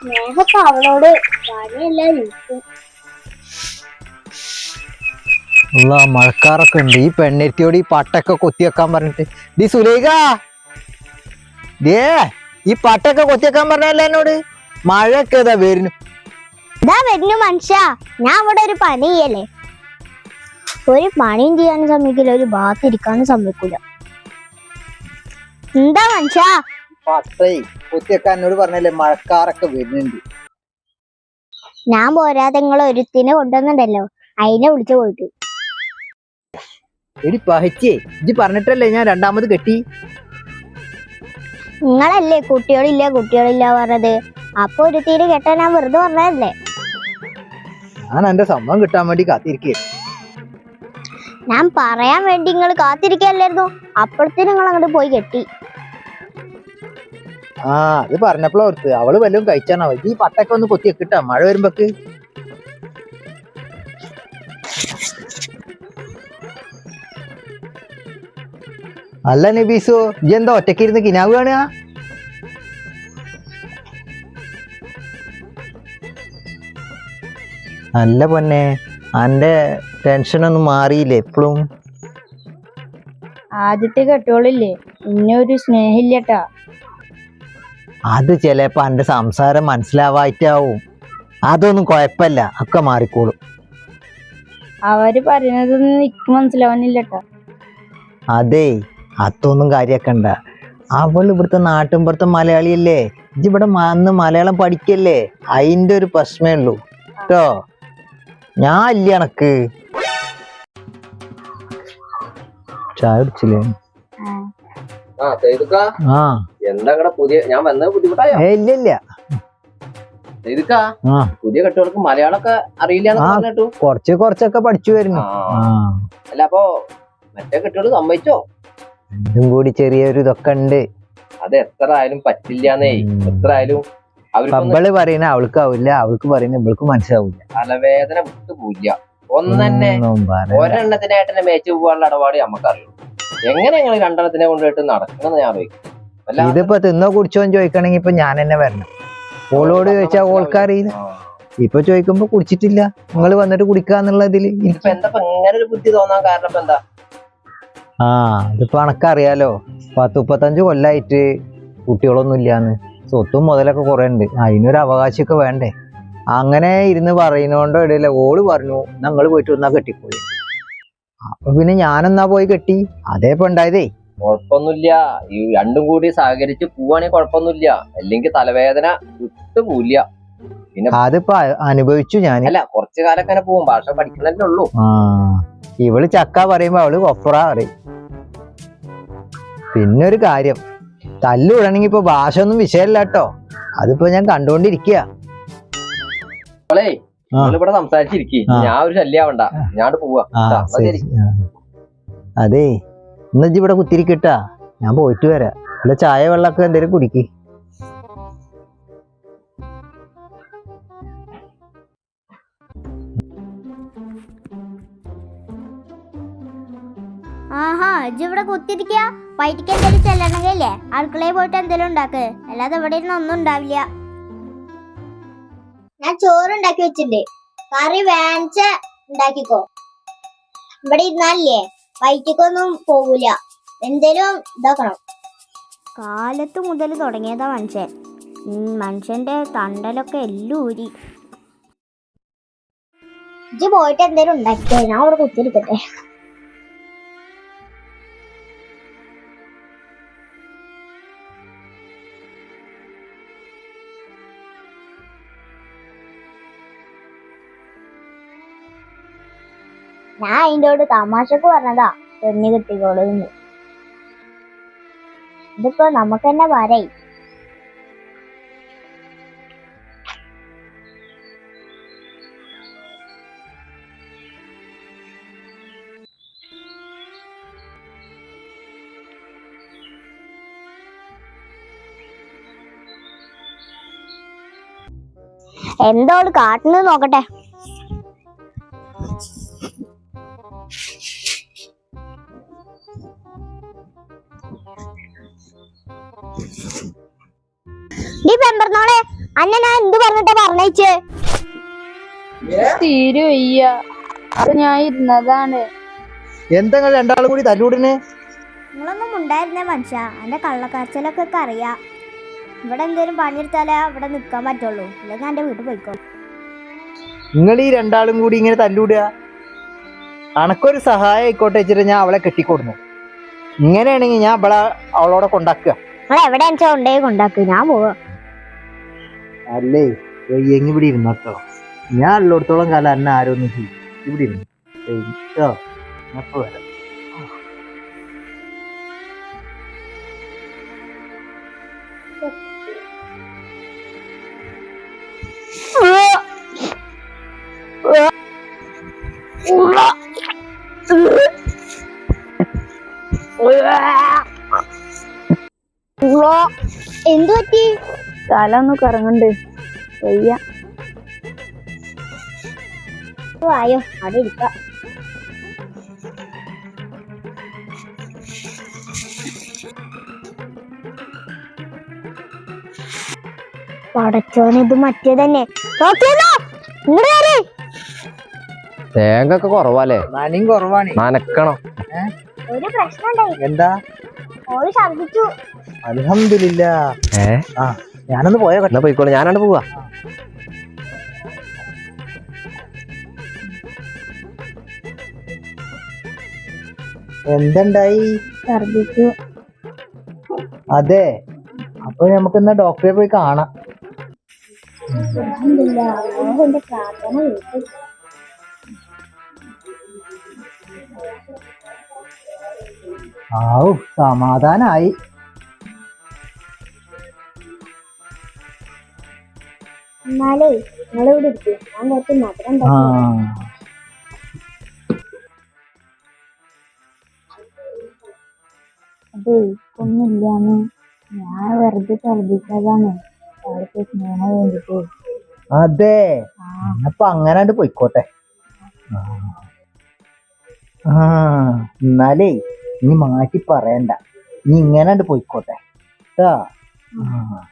സ്നേഹപ്പ അവളോട് പണിയല്ല നിൽക്കും ഉള്ള മഴക്കാറൊക്കെ ഉണ്ട്. ഈ പെണ്ണെത്തിയോട് ഈ പട്ടൊക്കെ കൊത്തിവെക്കാൻ പറഞ്ഞിട്ട് ഡി സുലേഖ ഡേ ഈ പട്ടൊക്കെ കൊത്തിവെക്കാൻ പറഞ്ഞല്ലേ എന്നോട്? മഴയൊക്കെ ഇതാ വരുന്നു? ഇതാ വരുന്നു മനുഷ്യ. ഞാൻ ഇവിടെ ഒരു പണി ചെയ്യല്ലേ? ഒരു പണിയും ചെയ്യാനും സമ്മതിക്കില്ല ഒരു ഭാഗത്ത് ഇരിക്കാനും സമ്മതിക്കൂല എന്താ മനുഷ്യ? പട്ടേ കുത്തിയൊക്കെ എന്നോട് പറഞ്ഞല്ലേ മഴക്കാറൊക്കെ വരുന്നുണ്ട്. ഞാൻ പോരാതെ നിങ്ങൾ ഒരുത്തിനെ കൊണ്ടുവന്നുണ്ടല്ലോ അതിനെ വിളിച്ചു പോയിട്ട്. എടി പഹച്ചേ ഇജ്ജ് പറഞ്ഞിട്ടല്ലേ ഞാൻ രണ്ടാമത് കെട്ടി? നിങ്ങളല്ലേ കുട്ടികളില്ല കുട്ടികളില്ല പറഞ്ഞത്. അപ്പൊ ഒരു തീരെ കെട്ടാൻ ഞാൻ വെറുതെ പറഞ്ഞതല്ലേ? ഞാൻ എന്റെ സമ്മതം കിട്ടാൻ വേണ്ടി കാത്തിരിക്കേ. ഞാൻ പറയാൻ വേണ്ടി നിങ്ങൾ കാത്തിരിക്കല്ലായിരുന്നു അപ്പോഴത്തേനും നിങ്ങൾ അങ്ങോട്ട് പോയി കെട്ടി. ആ അത് പറഞ്ഞപ്പോഴാ ഓർത്ത് അവൾ വല്ലതും കഴിച്ചാണോ? ഈ പട്ടൊക്കെ ഒന്ന് കൊത്തി വെക്കിട്ടാ മഴ വരുമ്പോക്ക്. അല്ല നബീസു ഇജ്ജ് എന്താ ഒറ്റക്കിരുന്ന് കിനാവ് കാണുക? അല്ല പൊന്നെ അന്റെ ടെൻഷനൊന്നും മാറിയില്ലേ എപ്പോഴും ആദ്യത്തെ കെട്ടോളില്ലേ ഇന്നൊരു സ്നേഹമില്ലട്ടാ അത് ചിലപ്പോൾ എന്റെ സംസാരം മനസ്സിലാവായിട്ടാവും. അതൊന്നും കുഴപ്പമില്ല ഒക്കെ മാറിക്കോളും. അവർ പറയുന്നതൊന്നും എനിക്ക് മനസ്സിലാവുന്നില്ല അതെ അതൊന്നും കാര്യാക്കണ്ട. അവൾ ഇവിടുത്തെ നാട്ടിൻപുറത്തെ മലയാളിയല്ലേ? ഇവിടെ അന്ന് മലയാളം പഠിക്കല്ലേ? അതിന്റെ ഒരു പ്രശ്നമേ ഉള്ളൂ. കേട്ടോ ഞാൻ ഇല്ല എനക്ക്. ചായ കുടിച്ചില്ലേ? ആ. എന്താ ഇവിടെ പുതിയ ഞാൻ വന്നത് ബുദ്ധിമുട്ടായോ? ഇല്ല ഇല്ല സൈദുക്ക പുതിയ കെട്ടുകൾക്ക് മലയാളമൊക്കെ അറിയില്ല പറഞ്ഞിട്ടു. കുറച്ച് കുറച്ചൊക്കെ പഠിച്ചു വരുന്നു. അല്ല അപ്പൊ മറ്റേ കെട്ടുകൾ സമ്മതിച്ചോ? രണ്ടും കൂടി ചെറിയൊരു ഇതൊക്കെ ഉണ്ട്. അത് എത്ര ആയാലും പറ്റില്ലാന്നേ. എത്ര ആയാലും അവൾ പറയുന്ന അവൾക്കാവില്ല. അവൾക്ക് പറയുന്ന ഇവൾക്ക് മനസ്സിലാവില്ല. തലവേദന വിട്ടു പോയില്ല ഒന്നും. ഒരെണ്ണത്തിനായിട്ട് മേച്ച് പോകാനുള്ള ഇടപാട് നമുക്കറിയുള്ളൂ. എങ്ങനെ ഞങ്ങൾ രണ്ടെണ്ണത്തിനെ കൊണ്ടുപോയിട്ട് നടക്കണമെന്ന് ഞാൻ അല്ല ഇതിപ്പോ തിന്നോ കുടിച്ചോ എന്ന് ചോദിക്കണെങ്കി ഇപ്പൊ ഞാൻ തന്നെ വരണം. ഓളോട് ചോദിച്ചാ ഓൾക്കറിയില്ല. ഇപ്പൊ ചോദിക്കുമ്പോ കുടിച്ചിട്ടില്ല. നിങ്ങൾ വന്നിട്ട് കുടിക്കാന്നുള്ള ഇതിൽ ആ ഇതിപ്പോ അണക്കറിയാലോ പത്ത് മുപ്പത്തഞ്ച് കൊല്ലായിട്ട് കുട്ടികളൊന്നും ഇല്ലാന്ന്. സ്വത്തും മുതലൊക്കെ കുറെ ഉണ്ട്. അതിനൊരു അവകാശമൊക്കെ വേണ്ടേ? അങ്ങനെ ഇരുന്ന് പറയുന്നോണ്ടോ ഇടയില്ല ഓൾ പറഞ്ഞു ഞങ്ങൾ പോയിട്ട് വന്നാ കെട്ടിപ്പോയി അപ്പൊ പിന്നെ ഞാനെന്നാ പോയി കെട്ടി? അതേപ്പോ ഉണ്ടായതേ. കുഴപ്പമൊന്നുമില്ല. ഈ രണ്ടും കൂടി സഹകരിച്ച് പോവാണെങ്കിൽ കുഴപ്പമൊന്നുമില്ല. അല്ലെങ്കിൽ തലവേദന വിട്ടു പിന്നെ അതിപ്പോ അനുഭവിച്ചു ഞാൻ അല്ല കുറച്ചു കാലൊക്കെ അങ്ങനെ പോവും ഭാഷ പഠിക്കുന്നതല്ലേ ഉള്ളൂ. ഇവൾ ചക്ക പറയുമ്പോ അവൾ കൊപ്ര പറയും. പിന്നെ ഒരു കാര്യം തല്ലുവിടണെങ്കി ഇപ്പൊ ഭാഷ ഒന്നും വിഷയമല്ല കേട്ടോ അതിപ്പോ ഞാൻ കണ്ടോണ്ടിരിക്കുക സംസാരിച്ചിരിക്കേ. ഞാൻ ഒരു ശല്യാവണ്ട. ഞാൻ പോവാ. അതേ. ഇജ്ജ് ഇവിടെ കുത്തിരിക്കട്ടാ. ഞാൻ പോയിട്ട് വരാം. അല്ല ചായ വെള്ളമൊക്കെ എന്തേലും കുടിക്ക്. ആഹാ ഇജ്ജ് ഇവിടെ കുത്തിരിക്ക. വൈറ്റിക്ക് എന്തെങ്കിലും ചെല്ലണമെങ്കിലേ അടുക്കളയിൽ പോയിട്ട് എന്തെങ്കിലും ഉണ്ടാക്ക്. അല്ലാതെ ഇവിടെ ഇരുന്ന് ഒന്നും ഉണ്ടാവില്ല. ഞാൻ ചോറ് ഉണ്ടാക്കി വെച്ചിട്ടുണ്ട്. കറി വേണിച്ച ഉണ്ടാക്കിക്കോ. ഇവിടെ ഇരുന്നാലേ വയറ്റിക്കൊന്നും പോകൂല എന്തേലും ഇതാക്കണം. കാലത്ത് മുതൽ തുടങ്ങിയതാ മനുഷ്യൻ. മനുഷ്യന്റെ തണ്ടലൊക്കെ എല്ലാം ഊരി. ഇജ്ജ് പോയിട്ട് എന്തേലും ഉണ്ടാക്കിക്കോ. ഞാൻ അവിടെ കുത്തിരിക്കട്ടെ ഞാൻ അതിന്റെയോട് തമാശക്ക് പറഞ്ഞതാ. പെണ്ണി കിട്ടിക്കോളൂന്ന് ഇതിപ്പോ നമുക്ക് തന്നെ വരായി എന്തോട് കാട്ടുന്നത് നോക്കട്ടെ. നീ പെമ്പറന്നോളെ അന്നെ ഞാൻ എന്ത് പറഞ്ഞിട്ടാ പറഞ്ഞേച്ചേ തീരെ വയ്യ. അപ്പൊ ഞാൻ ഇരുന്നതാണ്. എന്താ നിങ്ങൾ രണ്ടാളും കൂടി തല്ലൂടിന്? നിങ്ങളൊന്നും ഉണ്ടായിരുന്നേ മനുഷ്യ. എന്റെ കള്ളക്കാഴ്ചലൊക്കെ ഒക്കെ അറിയാം. ഇവിടെ എന്തേലും പണിയെടുത്താലേ ഇവിടെ നിക്കാൻ പറ്റുള്ളൂ. അല്ലെങ്കിൽ എന്റെ വീട്ടിൽ പോയിക്കോ. നിങ്ങൾ ഈ രണ്ടാളും കൂടി ഇങ്ങനെ തല്ലൂടുക? അനക്കൊരു സഹായം ആയിക്കോട്ടെ വെച്ചിട്ട് ഞാൻ അവളെ കെട്ടിക്കൊടുന്നു. ഇങ്ങനെയാണെങ്കിൽ ഞാൻ അവളെ അവളോടെ കൊണ്ടാക്കുക നിങ്ങൾ എവിടെ വെച്ചാ കൊണ്ടേ കൊണ്ടാക്ക്? ഞാൻ പോവാ. അല്ലേ? എങ്ങി ഇവിടെ ഇരുന്നോ ഞാൻ ഉള്ളിടത്തോളം കാലം എന്നെ ആരും ഒന്നും ചെയ്യും ഇവിടെ ഇരുന്നു. ഞാൻ ഇപ്പൊ വരാം. എന്തു പറ്റി? തല ഒന്ന് കറങ്ങണ്ട്. വയ്യ. ആയോ അവിടെ ഇരിക്കാം. പടച്ചോന് ഇത് മറ്റേ തന്നെ തേങ്ങ ഒക്കെ കുറവാല്ലേ? നനയും കുറവാണ്. നനക്കണം. ഒരു പ്രശ്നം എന്താ? ഓൾ ഛർദിച്ചു അലഹമില്ല ആ ഞാനൊന്ന് പോയോ എന്നാ പോയിക്കോളൂ ഞാനാണ് പോവാ. എന്തുണ്ടായി? ഛർദിച്ചു അതെ അപ്പൊ നമുക്ക് എന്നാ ഡോക്ടറെ പോയി കാണാം. ആവു സമാധാനായി. എന്നാലേ നിങ്ങളിവിടെ ഇരിക്കും. ഞാൻ കുറച്ച് മധുരം ആ. ഉണ്ടാക്കി അതെ ഒന്നുമില്ലാന്ന്. ഞാൻ വെറുതെ ഛർദിച്ചതാണ് അവർക്ക് സ്നേഹം വേണ്ടിട്ട്. അതെ. അപ്പൊ അങ്ങനാണ്ട് പോയിക്കോട്ടെ. ആ. എന്നാലേ നീ മാറ്റി പറയണ്ട. നീ ഇങ്ങനാണ്ട് പോയിക്കോട്ടെ. കേട്ടാ ആ.